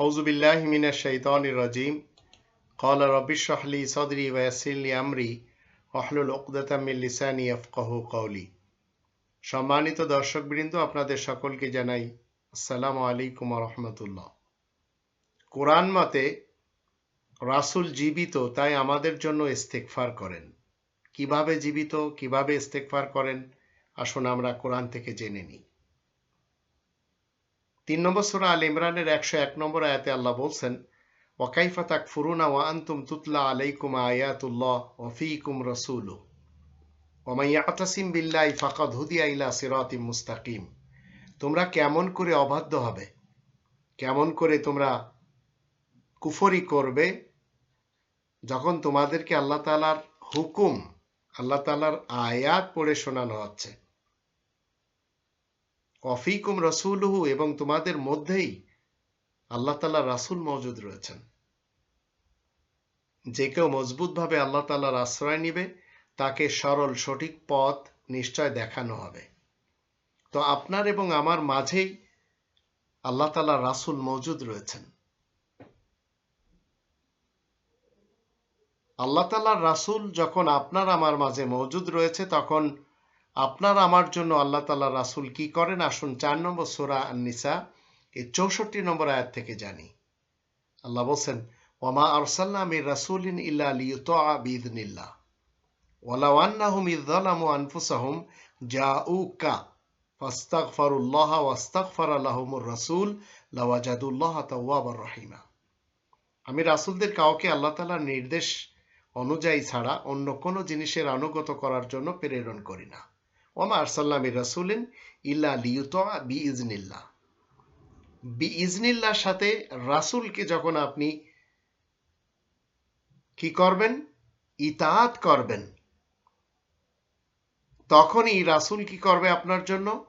أعوذ بالله من الشيطان الرجيم قال رب اشرح لي صدري ويسر لي أمري واحلل عقدة من লিসানি يفقهوا قولي সম্মানিত দর্শকবৃন্দ আপনাদের সকলকে জানাই আসসালামু আলাইকুম রহমতুল্লাহ কোরআন মতে রাসূল জীবিত তাই আমাদের জন্য ইস্তেগফার করেন কিভাবে জীবিত কিভাবে ইস্তেগফার করেন আসুন আমরা কোরআন থেকে জেনে নিই তিন নম্বর সূরা আল ইমরানের একশো এক নম্বর আয়াতে আল্লাহ বলছেন, ওয়াকাইফা তাকফুরুনা ওয়া আনতুম তুতলা আলাইকুম আয়াতুল্লাহ ওয়া ফীকুম রাসূলু ওয়া মান ইয়াতাসিম বিল্লাহি ফাকাদ হুদিয়া ইলা সিরাতিম মুস্তাকিম। তোমরা কেমন করে অবাধ্য হবে? কেমন করে তোমরা কুফরি করবে যখন তোমাদেরকে আল্লাহ তাআলার হুকুম, আল্লাহ তাআলার আয়াত পড়ে শোনানো হচ্ছে? অফিকুম রসুলহু এবং তোমাদের মধ্যেই আল্লাহ তাল্লাহ রাসুল মজুদ রয়েছেন। যে কেউ মজবুতভাবে আল্লাহ তাল্লাহর আশ্রয় নিবে, তাকে সরল, সঠিক পথ নিশ্চয় দেখানো হবে। তো আপনার এবং আমার মাঝেই আল্লাহ তালা রাসুল মজুদ রয়েছেন। আল্লাহ তাল্লাহর রাসুল যখন আপনার, আমার মাঝে মজুদ রয়েছে, তখন আপনার আমার জন্য আল্লাহ তাল্লাহ রাসুল কি করেন? আসুন চার নম্বর সোরা নিসা এই চৌষট্টি নম্বর আয়াত থেকে জানি। আল্লাহ বলছেন ওমা আরসাল্লাহ মির রাসুলিন ইল্লা লিউতা বিদনিল্লাহ ওয়ালাউ আন্নাহুম ইযলামু আনফুসাহুম জাউকা ফাস্তাগফারুল্লাহ ওয়াস্তাগফারা লাহুমুর রাসূল লাওয়াজাদুল্লাহ তাওয়াবার রহিমা। আমি রাসূলদের কাউকে আল্লাহ তাআলার নির্দেশ অনুযায়ী ছাড়া অন্য কোনো জিনিসের আনুগত করার জন্য প্রেরণ করি না। ওমা আরসাল্লামি রাসুলিন ইল্লা লিউতা বি ইজনিল্লাহ বি ইজনিল্লার সাথে রাসুলকে যখন আপনি কি করবেন? ইতাহাত করবেন। তখনই রাসুল কি করবে আপনার জন্য?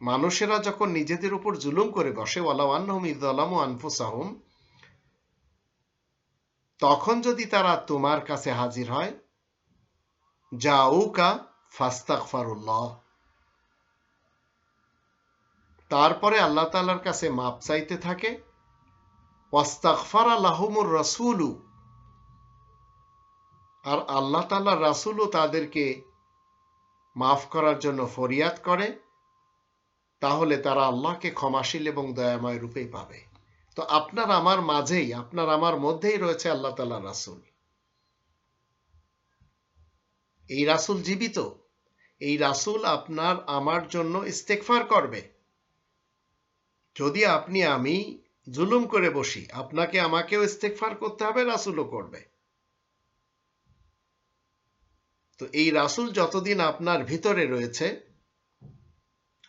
মানুষেরা যখন নিজেদের উপর জুলুম করে বসে ওয়ালাওয়ান্নহম ইদালাম আনফুসাহম তখন যদি তারা তোমার কাছে হাজির হয় জাউকা ফাস্তাগফারুল্লাহ। তারপরে আল্লাহ তাআলার কাছে মাপ চাইতে থাকে, ওয়াস্তাগফারা লাহুমুর রাসূলু। আর আল্লাহ তাআলার রাসূলও তাদেরকে মাফ করার জন্য ফরিয়াদ করে, তাহলে তারা আল্লাহকে ক্ষমাশীল এবং দয়াময় রূপেই পাবে। তো আপনার আমার মাঝেই, আপনার আমার মধ্যেই রয়েছে আল্লাহ তালা রাসুল। এই রাসুল জীবিত? এই রাসুল আপনার আমার জন্য ইস্তেকফার করবে। যদি আপনি, আমি জুলুম করে বসি, আপনাকে আমাকেও ইস্তেকফার করতে হবে, রাসুলও করবে। তো এই রাসুল যতদিন আপনার ভিতরে রয়েছে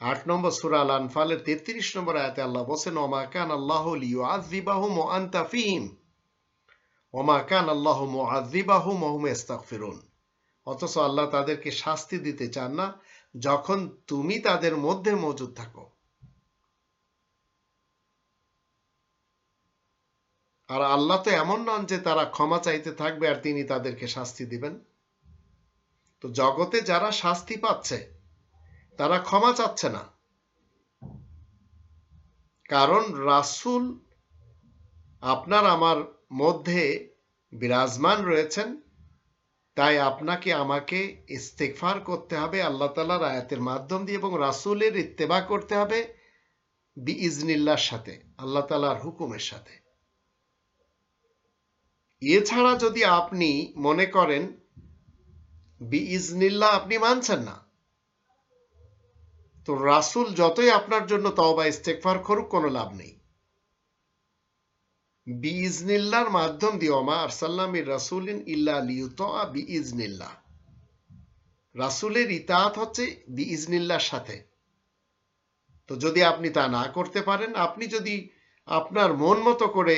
আট নম্বর সুরা আল আনফালের তেত্রিশ নম্বর আয়াতে আল্লাহ বলছেন, ওমা কান আল্লাহ লিউআযিবাহুম ওয়া আনতা ওমা কান আল্লাহ মুআযিবাহুম ওয়া হুম ইস্তাগফিরুন। অথচ আল্লাহ তাদেরকে শাস্তি দিতে চান না, যখন তুমি তাদের মধ্যে মজুদ থাকো। আর আল্লাহ তো এমন নন যে তারা ক্ষমা চাইতে থাকবে আর তিনি তাদেরকে শাস্তি দিবেন। তো জগতে যারা শাস্তি পাচ্ছে তারা ক্ষমা চাচ্ছে না। কারণ রাসুল আপনার আমার মধ্যে বিরাজমান রয়েছেন, তাই আপনাকে আমাকে ইস্তেকফার করতে হবে, আল্লাহ তালার আয়াতের মাধ্যম দিয়ে এবং রাসুলের ইত্তেবা করতে হবে বি ইজনিল্লার সাথে, আল্লাহ তালার হুকুমের সাথে। এছাড়া যদি আপনি মনে করেন বি ইজনিল্লা আপনি মানছেন না তো রাসুল যতই আপনার জন্য তওবা ইস্তেকফার করুক, কোনো লাভ নেই। বিইজনিল্লার মাধ্যম দিয়ে ওমা আরসাল্লামির রাসুলিন ইল্লা লিউতা বিইজনিল্লাহ। রাসুলের ইতাহাত হচ্ছে বিইজনিল্লার সাথে। তো যদি আপনি তা না করতে পারেন, আপনি যদি আপনার মন মতো করে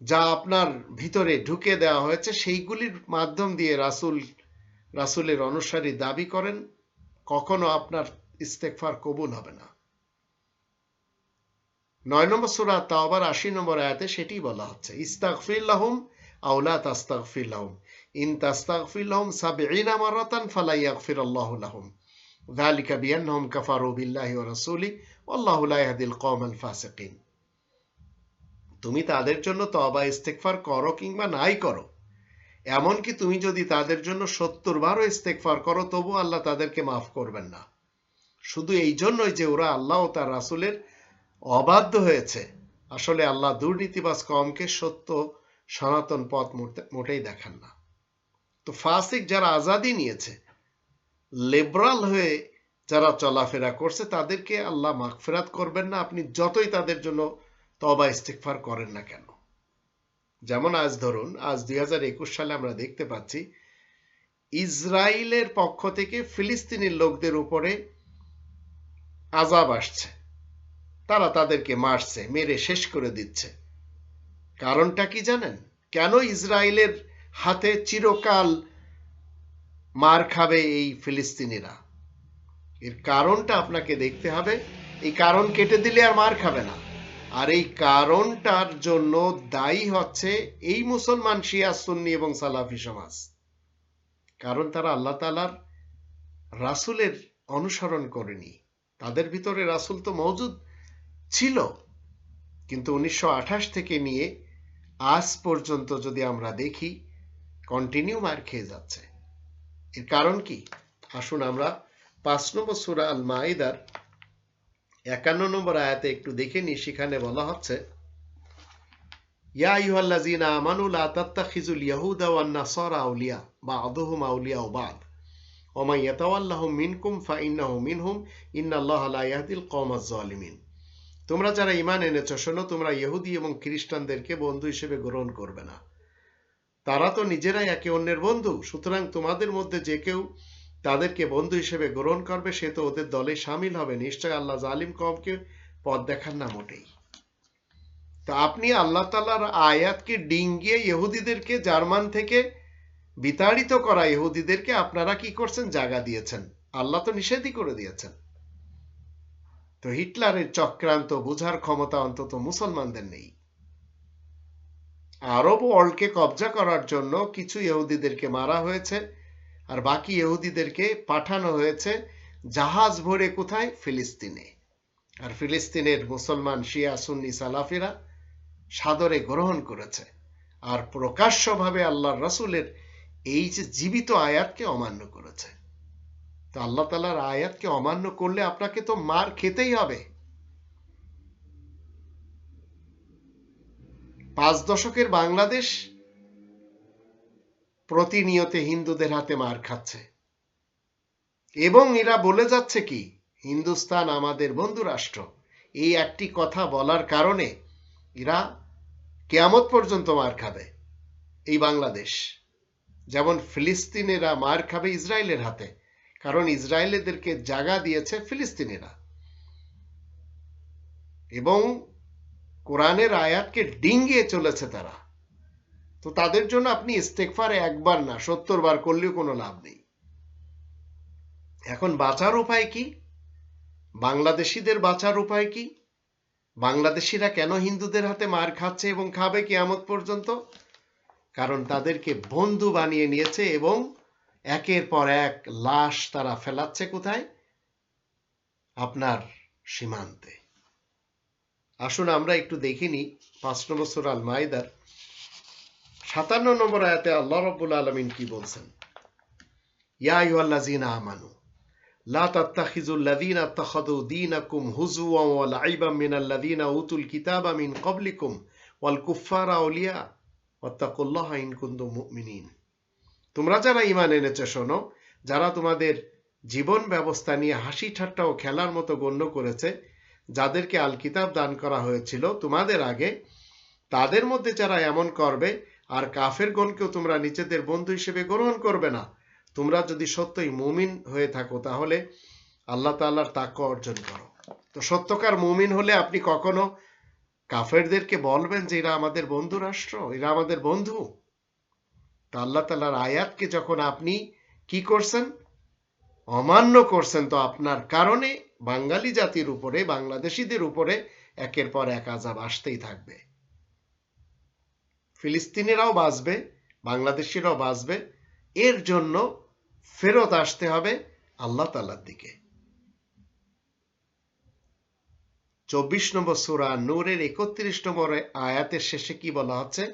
যা আপনার ভিতরে ঢুকে দেওয়া হয়েছে, সেইগুলির মাধ্যম দিয়ে রাসুল, রাসুলের অনুসারী দাবি করেন কখনো আপনার ইস্তেকফার কবুল হবে না নয় নম্বর সুরা তাওবার আশি নম্বর আয়াতে সেটি বলা হচ্ছে ইস্তাগফিল্লাহুম আওলা তাস্তাগফিল্লাহুম ইন তাস্তাগফিল্লাহুম সাবঈনা মারাতান ফালা ইয়াগফিরাল্লাহু লাহুম ذلك بأنهم كفروا بالله ورسوله والله لا يهدي القوم الفاسقين তুমি তাদের জন্য তবা ইস্তেকফার করো কিংবা নাই করো এমনকি তুমি যদি তাদের জন্য সত্তর বারও ইস্তেকফার করো, তবু আল্লাহ তাদেরকে মাফ করবেন না। শুধু এই জন্যই যে ওরা আল্লাহ ও তার রাসুলের অবাধ্য হয়েছে। আসলে আল্লাহ দুর্নীতিবাজ কমকে সত্য, সনাতন পথ মোটেই দেখান না। তো ফাসিক যারা আজাদি নিয়েছে, লিবারাল হয়ে যারা চলাফেরা করছে, তাদেরকে আল্লাহ মাগফেরাত করবেন না। আপনি যতই তাদের জন্য তবা ইস্তিকফার করেন না কেন? যেমন আজ ধরুন, আজ দুই হাজার একুশ সালে আমরা দেখতে পাচ্ছি ইসরায়েলের পক্ষ থেকে ফিলিস্তিনি লোকদের উপরে আজাব আসছে। তারা তাদেরকে মারছে, মেরে শেষ করে দিচ্ছে। কারণটা কি জানেন? কেন ইসরায়েলের হাতে চিরকাল মার খাবে এই ফিলিস্তিনিরা? এর কারণটা আপনাকে দেখতে হবে। এই কারণ কেটে দিলে আর মার খাবে না। আর এই কারণটার জন্য দায়ী হচ্ছে এই মুসলমান শিয়া, সুন্নি এবং সালাফি সমাজ। কারণ তারা আল্লাহ তালার রাসুলের অনুসরণ করেনি। তাদের ভিতরে রাসুল তো মজুদ ছিল। কিন্তু উনিশশো আঠাশ থেকে নিয়ে আজ পর্যন্ত যদি আমরা দেখি কন্টিনিউ মার খেয়ে যাচ্ছে। এর কারণ কি? আসুন আমরা পাঁচ নম্বর সুরা আল মাইদার একান্ন নম্বর আয়াতে একটু দেখে নি, সেখানে বলা হচ্ছে তোমরা যারা ঈমান এনেছো, শোনো, তোমরা ইহুদি এবং খ্রিস্টানদেরকে বন্ধু হিসেবে গ্রহণ করবে না। তারা তো নিজেরাই একে অন্যের বন্ধু, সুতরাং তোমাদের মধ্যে যে কেউ তাদেরকে বন্ধু হিসেবে গ্রহণ করবে, সে তো ওদের দলে সামিল হবে। নিশ্চয় আল্লাহ জালিম কমকে পথ দেখান না মোটেই তো আপনি আল্লাহ তালার আয়াতকে ডিঙ্গিয়ে ইহুদিদেরকে, জার্মান থেকে বিতাড়িত করা ইহুদিদেরকে আপনারা কি করছেন? জায়গা দিয়েছেন। আল্লাহ তো নিষেধই করে দিয়েছেন। তো হিটলারের চক্রান্ত বুঝার ক্ষমতা অন্তত মুসলমানদের নেই। আরব ওয়ার্ল্ডকে কবজা করার জন্য কিছু ইহুদিদেরকে মারা হয়েছে। আর বাকি ইহুদিদেরকে পাঠানো হয়েছে জাহাজ ভরে কোথায়? ফিলিস্তিনে। আর ফিলিস্তিনের মুসলমান শিয়া, সুন্নি, সালাফিরা সাদরে গ্রহণ করেছে। আর প্রকাশ্যভাবে আল্লাহর রসুলের এই যে জীবিত আয়াতকে অমান্য করেছে। তো আল্লাহ তালার আয়াতকে অমান্য করলে আপনাকে তো মার খেতেই হবে। পাঁচ দশকের বাংলাদেশ প্রতিনিয়তে হিন্দুদের হাতে মার খাচ্ছে। এবং এরা বলে যাচ্ছে কি, হিন্দুস্তান আমাদের বন্ধু রাষ্ট্র। এই একটি কথা বলার কারণে এরা কেয়ামত পর্যন্ত মার খাবে এই বাংলাদেশ। যেমন ফিলিস্তিনেরা মার খাবে ইসরায়েলের হাতে, কারণ ইসরায়েলেদেরকে জাগা দিয়েছে ফিলিস্তিনিরা। এবং কোরআনের আয়াতকে ডিঙ্গিয়ে চলেছে তারা। তো তাদের জন্য আপনি ইস্তেকফার একবার না, সত্তর বার করলেও কোনো লাভ নেই। এখন বাঁচার উপায় কি? বাংলাদেশিদের বাঁচার উপায় কি? বাংলাদেশিরা কেন হিন্দুদের হাতে মার খাচ্ছে এবং খাবে কিয়ামত পর্যন্ত? কারণ তাদেরকে বন্ধু বানিয়ে নিয়েছে এবং একের পর এক লাশ তারা ফেলাচ্ছে কোথায়? আপনার সীমান্তে। আসুন আমরা একটু দেখিনি পাঁচ নম্বর সুরাল মাইদার সাতান্ন নম্বর আয়াতে আল্লাহ রব্বুল আলমিন কি বলছেন? ইয়া আমানু, লা উতুল ওয়াল আউলিয়া তোমরা যারা ঈমান এনেছো, শোনো, যারা তোমাদের জীবন ব্যবস্থা নিয়ে হাসি ঠাট্টা ও খেলার মতো গণ্য করেছে, যাদেরকে আল কিতাব দান করা হয়েছিল, তোমাদের আগে, তাদের মধ্যে যারা এমন করবে আর কাফের গণকেও তোমরা নিজেদের বন্ধু হিসেবে গ্রহণ করবে না। তোমরা যদি সত্যই মুমিন হয়ে থাকো, তাহলে আল্লাহ তাল্লাহর তাক্য অর্জন করো। তো সত্যকার মুমিন হলে আপনি কখনো কাফেরদেরকে বলবেন যে, এরা আমাদের বন্ধু রাষ্ট্র, এরা আমাদের বন্ধু তা আল্লাহ তাল্লাহর আয়াতকে যখন আপনি কি করছেন? অমান্য করছেন, তো আপনার কারণে বাঙালি জাতির উপরে, বাংলাদেশিদের উপরে একের পর এক আজাব আসতেই থাকবে। ফিলিস্তিনিরাও বাঁচবে, বাংলাদেশিরাও বাঁচবে। এর জন্য ফেরত আসতে হবে আল্লাহ তালার দিকে। চব্বিশ নম্বর সুরা নূরের একত্রিশ নম্বর আয়াতের শেষে কি বলা হচ্ছে?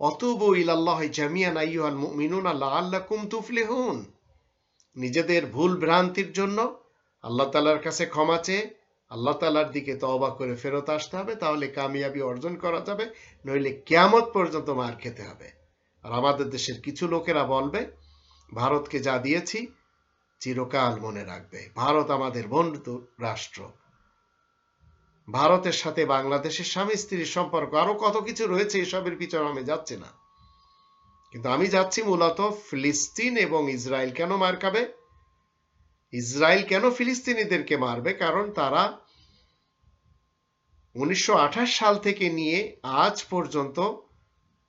অতুবু ইলাল্লাহ জামিয়ান আইয়ুহাল মুমিনুন আল্লাহ আল্লাকুম তুফলিহুন। নিজেদের ভুল ভ্রান্তির জন্য আল্লাহ তালার কাছে ক্ষমা চেয়ে আল্লাহ তালার দিকে তওবা করে ফেরত আসতে হবে, তাহলে কামিয়াবি অর্জন করা যাবে, নইলে কেয়ামত পর্যন্ত মার খেতে হবে। আর আমাদের দেশের কিছু লোকেরা বলবে, ভারতকে যা দিয়েছি, চিরকাল মনে রাখবে। ভারত আমাদের বন্ধু রাষ্ট্র। ভারতের সাথে বাংলাদেশের স্বামী স্ত্রীর সম্পর্ক, আরও কত কিছু রয়েছে এসবের পিছনে আমি যাচ্ছি না। কিন্তু আমি যাচ্ছি মূলত ফিলিস্তিন এবং ইসরায়েল কেন মার খাবে? ইসরায়েল কেন ফিলিস্তিনিদেরকে মারবে? কারণ তারা উনিশশো আঠাশ সাল থেকে নিয়ে আজ পর্যন্ত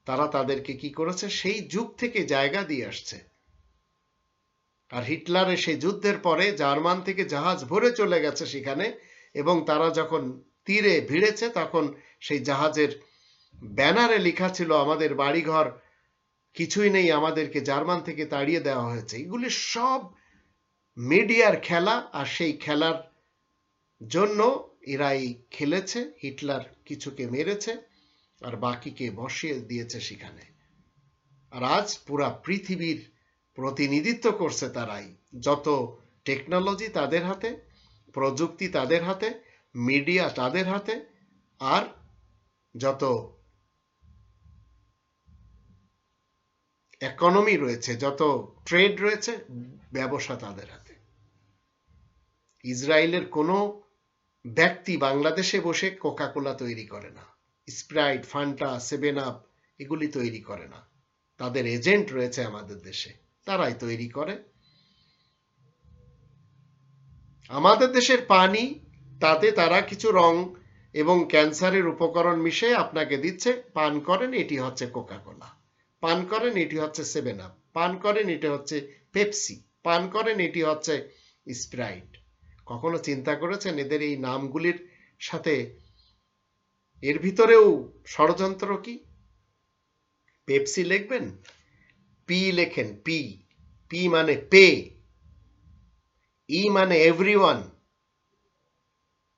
তারা তাদেরকে কি করেছে? সেই যুগ থেকে জায়গা দিয়ে আসছে। আর হিটলারের সেই যুদ্ধের পরে জার্মান থেকে জাহাজ ভরে চলে গেছে সেখানে এবং তারা যখন তীরে ভিড়েছে তখন সেই জাহাজের ব্যানারে লেখা ছিল, আমাদের বাড়িঘর কিছুই নেই, আমাদেরকে জার্মান থেকে তাড়িয়ে দেওয়া হয়েছে। এগুলি সব মিডিয়ার খেলা আর সেই খেলার জন্য এরাই খেলেছে, হিটলার কিছুকে মেরেছে আর বাকিকে বসিয়ে দিয়েছে সেখানে। আর আজ পুরা পৃথিবীর প্রতিনিধিত্ব করছে তারাই। যত টেকনোলজি তাদের হাতে, প্রযুক্তি তাদের হাতে, মিডিয়া তাদের হাতে, আর যত ইকোনমি রয়েছে, যত ট্রেড রয়েছে, ব্যবসা তাদের হাতে। ইসরায়েলের কোনো ব্যক্তি বাংলাদেশে বসে কোকা কোলা তৈরি করে না। স্প্রাইট ফান্টা সেভেন আপ এগুলি তৈরি করে না। তাদের এজেন্ট রয়েছে আমাদের দেশে। তারাই তৈরি করে। আমাদের দেশের পানি, তাতে তারা কিছু রং এবং ক্যান্সারের উপকরণ মিশে আপনাকে দিচ্ছে, পান করেন, এটি হচ্ছে কোকা কোলা পান করেন, এটি হচ্ছে সেভেন আপ পান করেন, এটি হচ্ছে পেপসি পান করেন, এটি হচ্ছে স্প্রাইট কখনো চিন্তা করেছেন এদের এই নামগুলির সাথে? এর ভিতরেও ষড়যন্ত্র কি? পেপসি লিখবেন? পি লেখেন, পি। পি মানে পে। ই মানে এভরিওয়ান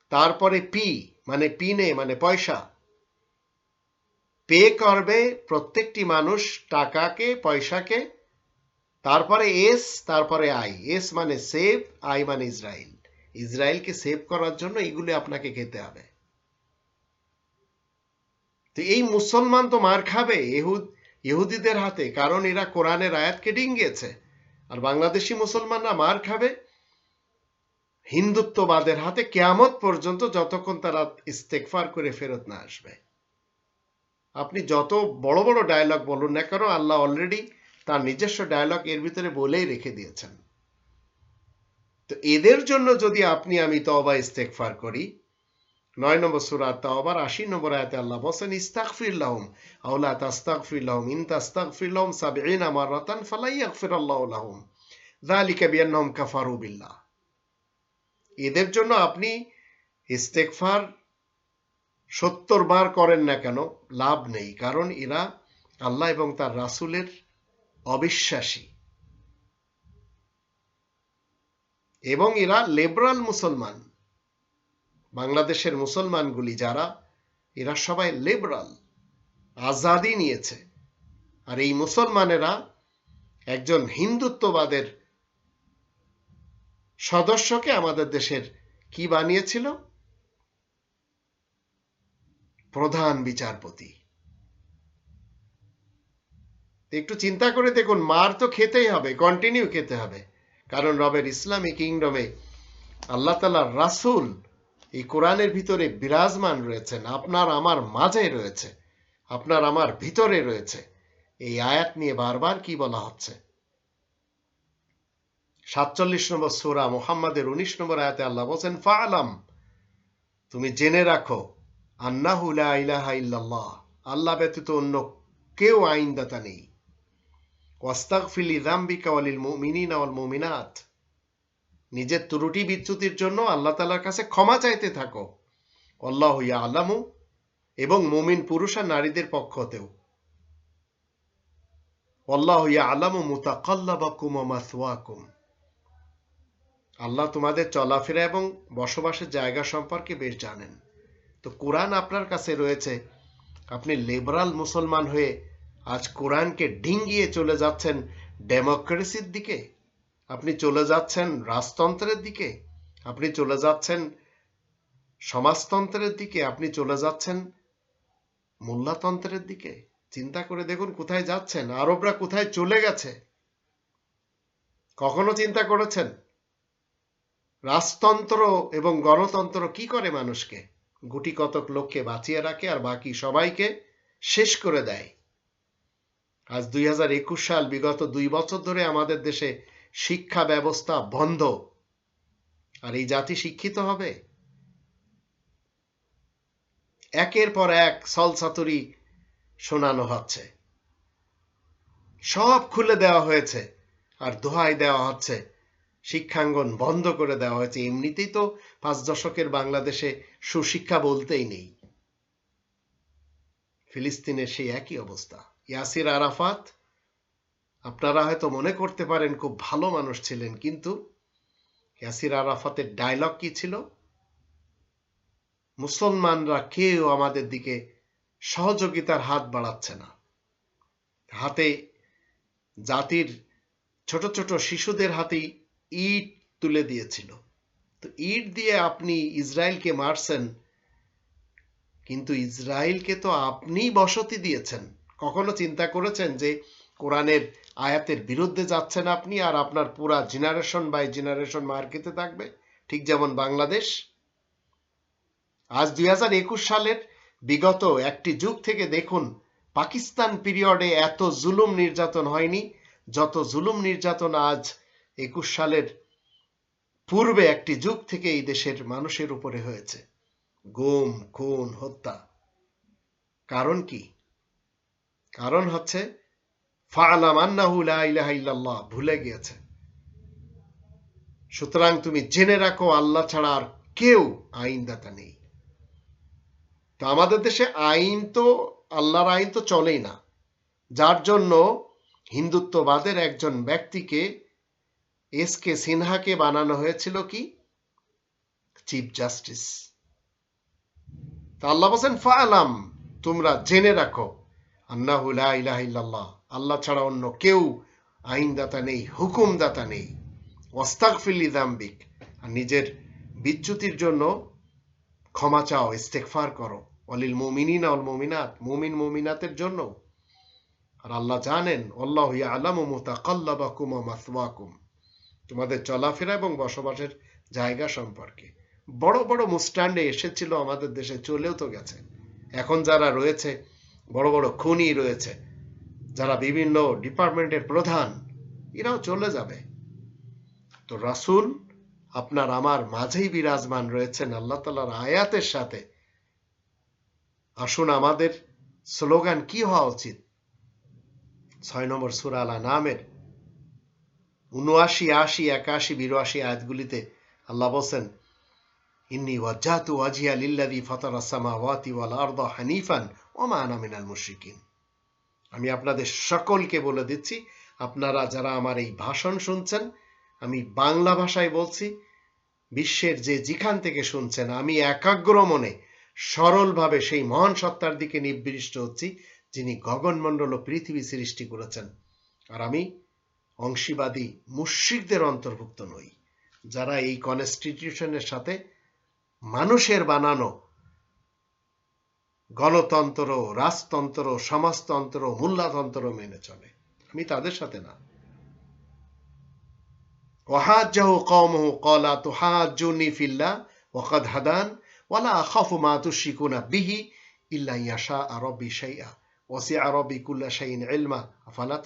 তারপরে পি মানে পিনে মানে পয়সা। পে করবে প্রত্যেকটি মানুষ টাকাকে, পয়সাকে। তারপরে এস, তারপরে আই। এস মানে সেভ, আই মানে ইসরায়েল। ইসরায়েলকে সেভ করার জন্য এগুলি আপনাকে খেতে হবে। তো এই মুসলমান তো মার খাবে ইহুদ ইহুদিদের হাতে, কারণ এরা কোরআনের আয়াতকে ডিঙ্গিয়েছে। আর বাংলাদেশি মুসলমানরা মার খাবে হিন্দুত্ববাদের হাতে, কেয়ামত পর্যন্ত যতক্ষণ তারা ইস্তেকফার করে ফেরত না আসবে। আপনি যত বড় বড় ডায়লগ বলুন না কেন, আল্লাহ অলরেডি তার নিজস্ব ডায়লগ এর ভিতরে বলেই রেখে দিয়েছেন। তো এদের জন্য যদি আপনি আমি তবা ইস্তেকফার করি, নয় নম্বর সুরাত তাওবার আশি নম্বর আয়াতে আল্লাহ বলছেন, ইস্তাগফির লাহুম আওলা তাস্তাগফির লাহুম, ইন তাস্তাগফির লাহুম সাবঈনা মাররাতান ফালা ইয়াগফির আল্লাহু লাহুম। যালিকা বিআন্নাহুম কাফারু বিল্লাহ। এদের জন্য আপনি ইস্তেকফার সত্তর বার করেন না কেন, লাভ নেই, কারণ এরা আল্লাহ এবং তার রাসুলের অবিশ্বাসী। এবং এরা লেবরাল মুসলমান। বাংলাদেশের মুসলমানগুলি যারা, এরা সবাই লেবরাল আজাদি নিয়েছে। আর এই মুসলমানেরা একজন হিন্দুত্ববাদের সদস্যকে আমাদের দেশের কি বানিয়েছিল? প্রধান বিচারপতি। একটু চিন্তা করে দেখুন, মার তো খেতেই হবে কন্টিনিউ খেতে হবে। কারণ রবের ইসলামী কিংডমে আল্লাহ তালার রাসুল এই কোরআনের ভিতরে বিরাজমান রয়েছেন, আপনার আমার মাঝে রয়েছে, আপনার আমার ভিতরে রয়েছে। এই আয়াত নিয়ে বারবার কি বলা হচ্ছে? সাতচল্লিশ নম্বর সোরা মোহাম্মদের উনিশ নম্বর আয়াতে আল্লাহ বলছেন, ফালাম, তুমি জেনে রাখো, আন্নাহু লা ইলাহা ইল্লাল্লাহ, আল্লাহ ব্যতীত অন্য কেউ আইনদাতা নেই। ওয়াস্তাগফিলি যামবিকা ওয়ালিল মুমিনিনা নিজের ত্রুটি বিচ্যুতির জন্য আল্লাহ তালার কাছে ক্ষমা চাইতে থাকো। আল্লাহ আলামু এবং মুমিন পুরুষ আর নারীদের পক্ষতেও আল্লাহ আলামু মুতাকাল্লাবাকুম আল্লাহ তোমাদের চলাফেরা এবং বসবাসের জায়গা সম্পর্কে বেশ জানেন। তো কোরআন আপনার কাছে রয়েছে। আপনি লিবারাল মুসলমান হয়ে আজ কোরআনকে ডিঙ্গিয়ে চলে যাচ্ছেন ডেমোক্রেসির দিকে। আপনি চলে যাচ্ছেন রাজতন্ত্রের দিকে। আপনি চলে যাচ্ছেন সমাজতন্ত্রের দিকে। আপনি চলে যাচ্ছেন মোল্লাতন্ত্রের দিকে। চিন্তা করে দেখুন কোথায় যাচ্ছেন। আরবরা কোথায় চলে গেছে? কখনো চিন্তা করেছেন? রাজতন্ত্র এবং গণতন্ত্র কি করে মানুষকে? গুটি কতক লোককে বাঁচিয়ে রাখে আর বাকি সবাইকে শেষ করে দেয়। আজ দুই হাজার একুশ সাল, বিগত দুই বছর ধরে আমাদের দেশে শিক্ষা ব্যবস্থা বন্ধ। আর এই জাতি শিক্ষিত হবে? একের পর এক সলসাতুরি শোনানো হচ্ছে। সব খুলে দেওয়া হয়েছে আর দোহাই দেওয়া হচ্ছে। শিক্ষাঙ্গন বন্ধ করে দেওয়া হয়েছে। এমনিতেই তো পাঁচ দশকের বাংলাদেশে সুশিক্ষা বলতেই নেই। ফিলিস্তিনের সেই একই অবস্থা। ইয়াসির আরাফাত, আপনারা হয়তো মনে করতে পারেন খুব ভালো মানুষ ছিলেন, কিন্তু ইয়াসির আরাফাতের ডায়লগ কি ছিল? মুসলমানরা কেউ আমাদের দিকে সহযোগিতার হাত বাড়াচ্ছে না। হাতে জাতির ছোট ছোট শিশুদের হাতে ইট তুলে দিয়েছিল। তো ইট দিয়ে আপনি ইসরায়েলকে মারছেন, কিন্তু ইসরায়েলকে তো আপনি বসতি দিয়েছেন। কখনো চিন্তা করেছেন যে কোরআনের আয়াতের বিরুদ্ধে যাচ্ছেন আপনি আর আপনার পুরা জেনারেশন বাই জেনারেশন মার খেতে থাকবে? ঠিক যেমন বাংলাদেশ। আজ দুই হাজার একুশ সালের বিগত একটি যুগ থেকে দেখুন, পাকিস্তান পিরিয়ডে এত জুলুম নির্যাতন হয়নি, যত জুলুম নির্যাতন আজ একুশ সালের পূর্বে একটি যুগ থেকে এই দেশের মানুষের উপরে হয়েছে। গুম, খুন, হত্যা। কারণ কি? কারণ হচ্ছে ভুলে গিয়েছে। সুতরাং তুমি জেনে রাখো, আল্লাহ ছাড়া আর কেউ আইনদাতা নেই। তো আমাদের দেশে আইন তো, আল্লাহর আইন তো চলেই না। যার জন্য হিন্দুত্ববাদের একজন ব্যক্তিকে এস কে সিনহাকে বানানো হয়েছিল কি? Chief justice. তা আল্লাহ বলছেন ফা ফালাম, তোমরা জেনে রাখো। লা ইলাহা ইল্লাল্লাহ। আল্লাহ ছাড়া অন্য কেউ আইনদাতা নেই, হুকুমদাতা নেই। ওয়াস্তাগফিরলি দাম্বিক আর নিজের বিচ্যুতির জন্য ক্ষমা চাও ইস্তেকফার করো। অলিল মুমিনিনা অল মুমিনাত। মুমিন মুমিনাতের জন্য। আর আল্লাহ জানেন আল্লাহ আলাম মুতাকাল্লাবাকুম ওয়া মাসওয়াকুম। তোমাদের চলাফেরা এবং বসবাসের জায়গা সম্পর্কে। বড় বড় মুস্টান্ডে এসেছিল আমাদের দেশে, চলেও তো গেছে। এখন যারা রয়েছে বড় বড় খুনি রয়েছে, যারা বিভিন্ন ডিপার্টমেন্টের প্রধান, এরাও চলে যাবে। তো রাসুল, আপনার আমার মাঝেই বিরাজমান রয়েছেন আল্লাহ তালার আয়াতের সাথে। আসুন আমাদের স্লোগান কি হওয়া উচিত? ছয় নম্বর সুরালা নামের উনআশি, আশি, একাশি, বিরাশি আয়াতগুলিতে আল্লাহ বলছেন, ইন্নি ওয়াজ্জাতু ওয়াজিয়া লিল্লাযী ফাতারাস সামাওয়াতি ওয়াল আরদা হানিফান ওয়া মা আনা আমি আপনাদের সকলকে বলে দিচ্ছি, আপনারা যারা আমার এই ভাষণ শুনছেন, আমি বাংলা ভাষায় বলছি, বিশ্বের যে যেখান থেকে শুনছেন, আমি একাগ্র মনে সরলভাবে সেই মহান সত্তার দিকে নির্দিষ্ট হচ্ছি, যিনি গগনমণ্ডল ও পৃথিবী সৃষ্টি করেছেন। আর আমি অংশীবাদী মুশ্রিকদের অন্তর্ভুক্ত নই, যারা এই কনস্টিটিউশনের সাথে মানুষের বানানো গণতন্ত্র, রাজতন্ত্র, সমাজতন্ত্র, মূল্যতন্ত্র মেনে চলে। আমি তাদের সাথে না। হাদান আখাফু মা বিহি ইল্লা ইয়াশা কুল্লা আফালা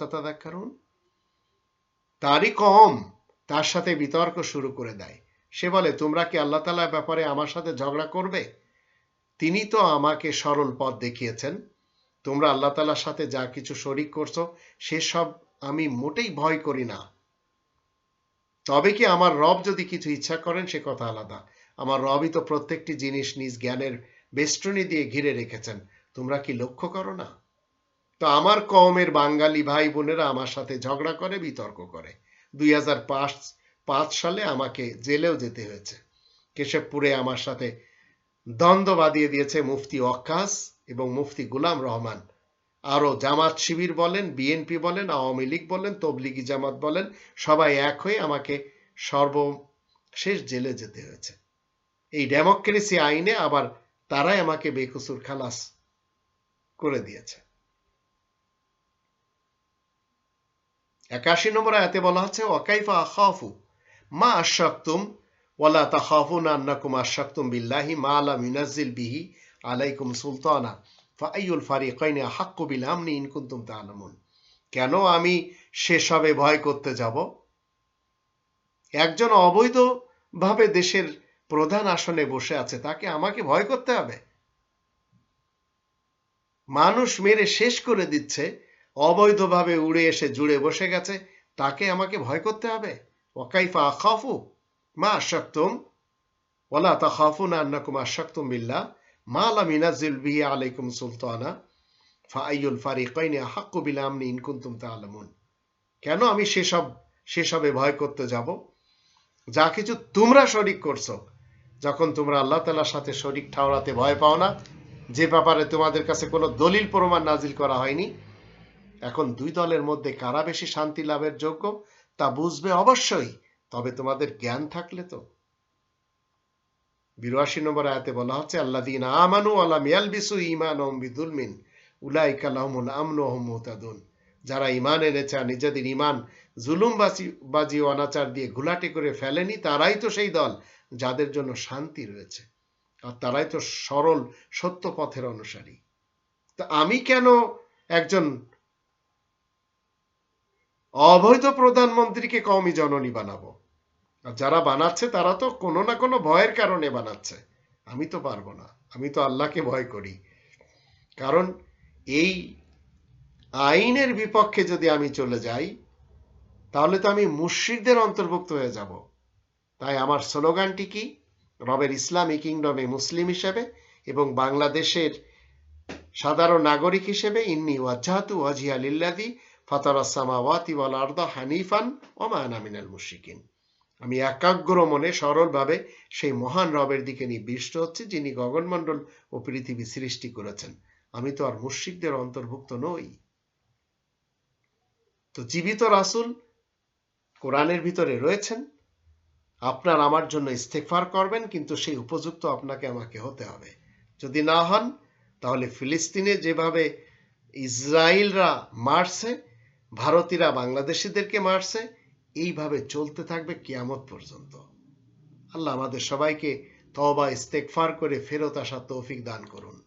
তারই কম তার সাথে বিতর্ক শুরু করে দেয়। সে বলে, তোমরা কি আল্লাহ তালার ব্যাপারে আমার সাথে ঝগড়া করবে? তিনি তো আমাকে সরল পথ দেখিয়েছেন। তোমরা আল্লাহ তালার সাথে যা কিছু শরিক করছ, সেসব আমি মোটেই ভয় করি না। তবে কি আমার রব যদি কিছু ইচ্ছা করেন, সে কথা আলাদা। আমার রবই তো প্রত্যেকটি জিনিস নিজ জ্ঞানের বেষ্টনী দিয়ে ঘিরে রেখেছেন। তোমরা কি লক্ষ্য করো না? তো আমার কওমের বাঙালি ভাই বোনেরা আমার সাথে ঝগড়া করে, বিতর্ক করে। দুই হাজার পাঁচ সালে আমাকে জেলেও যেতে হয়েছে। কেশবপুরে আমার সাথে দ্বন্দ্ব বাঁধিয়ে দিয়েছে মুফতি অক্কাস এবং মুফতি গুলাম রহমান। আরও জামাত শিবির বলেন, বিএনপি বলেন, আওয়ামী লীগ বলেন, তবলিগি জামাত বলেন, সবাই এক হয়ে আমাকে সর্বশেষ জেলে যেতে হয়েছে। এই ডেমোক্রেসি আইনে আবার তারাই আমাকে বেকসুর খালাস করে দিয়েছে। একাশি নম্বর আয়াতে বলা হচ্ছে ওয়াকাইফা আখাফু মা আশাক্তুম ওয়ালা তাখাফুনা আন্নাকুম আশাক্তুম বিল্লাহি মা লাম ইউনাজ্জিল বিহি আলাইকুম সুলতানা ফাইয়ুল ফারিকাইনি আহাক্কু বিল আমনি ইন কুনতুম তাআলামুন কেন আমি সেসবে ভয় করতে যাব? একজন অবৈধ ভাবে দেশের প্রধান আসনে বসে আছে, তাকে আমাকে ভয় করতে হবে। মানুষ মেরে শেষ করে দিচ্ছে, অবৈধভাবে উড়ে এসে জুড়ে বসে গেছে, তাকে আমাকে ভয় করতে হবে। ওয়াকাইফা আখাফু মা আশাক্তুম, ওয়ালা তাখাফুনা আন্নাকুম আশাক্তুম বিল্লাহ, মা লাম ইনাজ্জিল বিহি আলাইকুম সুলতানা, ফাআইয়ুল ফারিকাইনি আহাক্কু বিল আমনি ইন কুনতুম তাআলামুন। কেন আমি সেসব, সেসবে ভয় করতে যাব? যা কিছু তোমরা শরিক করছ, যখন তোমরা আল্লাহ তাআলার সাথে শরিক ঠাওরাতে ভয় পাও না, যে ব্যাপারে তোমাদের কাছে কোনো দলিল প্রমাণ নাজিল করা হয়নি, এখন দুই দলের মধ্যে কারা বেশি শান্তি লাভের যোগ্য, তা বুঝবে অবশ্যই তবে তোমাদের জ্ঞান থাকলে তো। বিরাশি নম্বর আয়াতে বলা হচ্ছে আল্লাদিন আমানু আলাম ইয়ালবিসু ইমান ওম বিদুলমিন উলাইকা লাহুমুল আমনু ওহুম মুহতাদুন। যারা ইমান এনেছে আর নিজেদের ইমান জুলুম বাজি অনাচার দিয়ে ঘোলাটে করে ফেলেনি, তারাই তো সেই দল যাদের জন্য শান্তি রয়েছে। আর তারাই তো সরল, সত্য পথের অনুসারী। তো আমি কেন একজন অবৈধ প্রধানমন্ত্রীকে কমই জননী বানাবো? যারা বানাচ্ছে তারা তো কোনো না কোনো ভয়ের কারণে বানাচ্ছে। আমি তো পারব না। আমি তো আল্লাহকে ভয় করি। কারণ এই আইনের বিপক্ষে যদি আমি চলে যাই, তাহলে তো আমি মুশ্রিকদের অন্তর্ভুক্ত হয়ে যাব। তাই আমার স্লোগানটি কি? রবের ইসলামী কিংডমে মুসলিম হিসেবে এবং বাংলাদেশের সাধারণ নাগরিক হিসেবে ইন্নি ওয়াজাহাতু ওয়াজিয়া লিল্লাদি ফাতারা সামাওয়াতি ওয়াল আরদা হানিফান ওমা মিনাল মুশরিকিন। আমি একাগ্র মনে সরলভাবে সেই মহান রবের দিকে নিবিষ্ট হচ্ছে, যিনি গগনমণ্ডল ও পৃথিবী সৃষ্টি করেছেন। আমি তো আর মুশরিকদের অন্তর্ভুক্ত নই। তো জীবিত রাসূল কোরআনের ভিতরে রয়েছেন। আপনার আমার জন্য ইস্তেকফার করবেন, কিন্তু সেই উপযুক্ত আপনাকে আমাকে হতে হবে। যদি না হন, তাহলে ফিলিস্তিনে যেভাবে ইসরায়েলরা মারছে ভারতীরা বাংলাদেশিদেরকে মারছে এইভাবে চলতে থাকবে কিয়ামত পর্যন্ত। আল্লাহ আমাদের সবাইকে তবা ইস্তেকফার করে ফেরত আসা তৌফিক দান করুন।